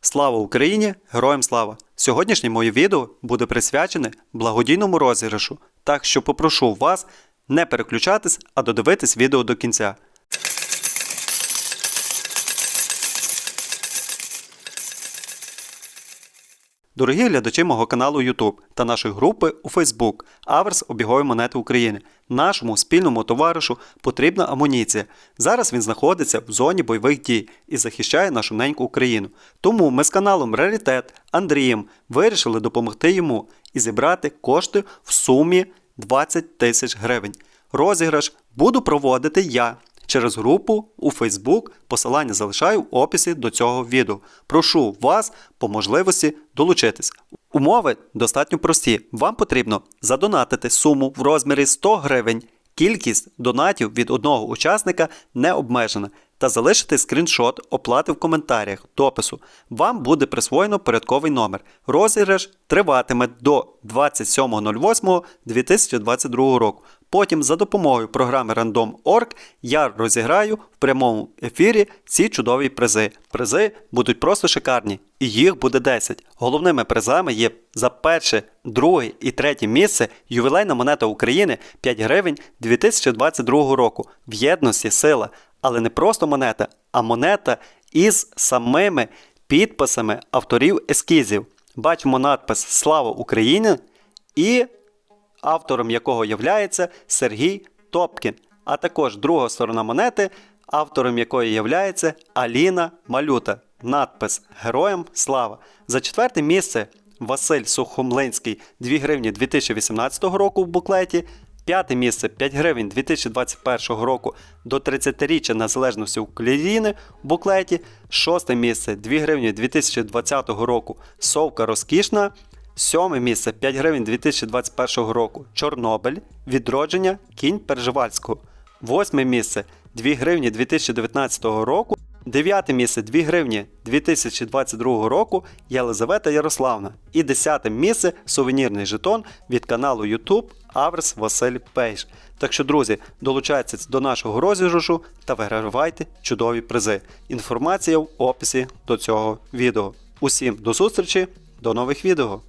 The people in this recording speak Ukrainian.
Слава Україні! Героям слава! Сьогоднішнє моє відео буде присвячене благодійному розіграшу, так що попрошу вас не переключатись, а додивитись відео до кінця. Дорогі глядачі мого каналу YouTube та нашої групи у Facebook Аверс обігові монети України. Нашому спільному товаришу потрібна амуніція. Зараз він знаходиться в зоні бойових дій і захищає нашу неньку Україну. Тому ми з каналом Раритет Андрієм вирішили допомогти йому і зібрати кошти в сумі 20 тисяч гривень. Розіграш буду проводити я через групу у Facebook. Посилання залишаю в описі до цього відео. Прошу вас по можливості долучитись. Умови достатньо прості. Вам потрібно задонатити суму в розмірі 100 гривень. Кількість донатів від одного учасника не обмежена. Та залишити скріншот оплати в коментарях до опису. Вам буде присвоєно порядковий номер. Розіграш триватиме до 27.08.2022 року. Потім за допомогою програми Random.org я розіграю в прямому ефірі ці чудові призи. Призи будуть просто шикарні, і їх буде 10. Головними призами є за перше, друге і третє місце ювілейна монета України 5 гривень 2022 року. В єдності сила, але не просто монета, а монета із самими підписами авторів ескізів. Бачимо надпис Слава Україні і автором якого являється Сергій Топкін, а також друга сторона монети, автором якої являється Аліна Малюта. Надпис Героям слава. За четверте місце Василь Сухомлинський 2 гривні 2018 року в буклеті. П'яте місце 5 гривень 2021 року до 30-річчя Незалежності України в буклеті. Шосте місце 2 гривні 2020 року Совка Розкішна. Сьоме місце 5 гривень 2021 року Чорнобиль. Відродження Кінь Переживальського. Восьме місце 2 гривні 2019 року. Дев'яте місце 2 гривні 2022 року Єлизавета Ярославна. І десяте місце сувенірний жетон від каналу YouTube Аверс Василь Пейш. Так що, друзі, долучайтеся до нашого розіграшу та вигравайте чудові призи. Інформація в описі до цього відео. Усім до зустрічі, до нових відео!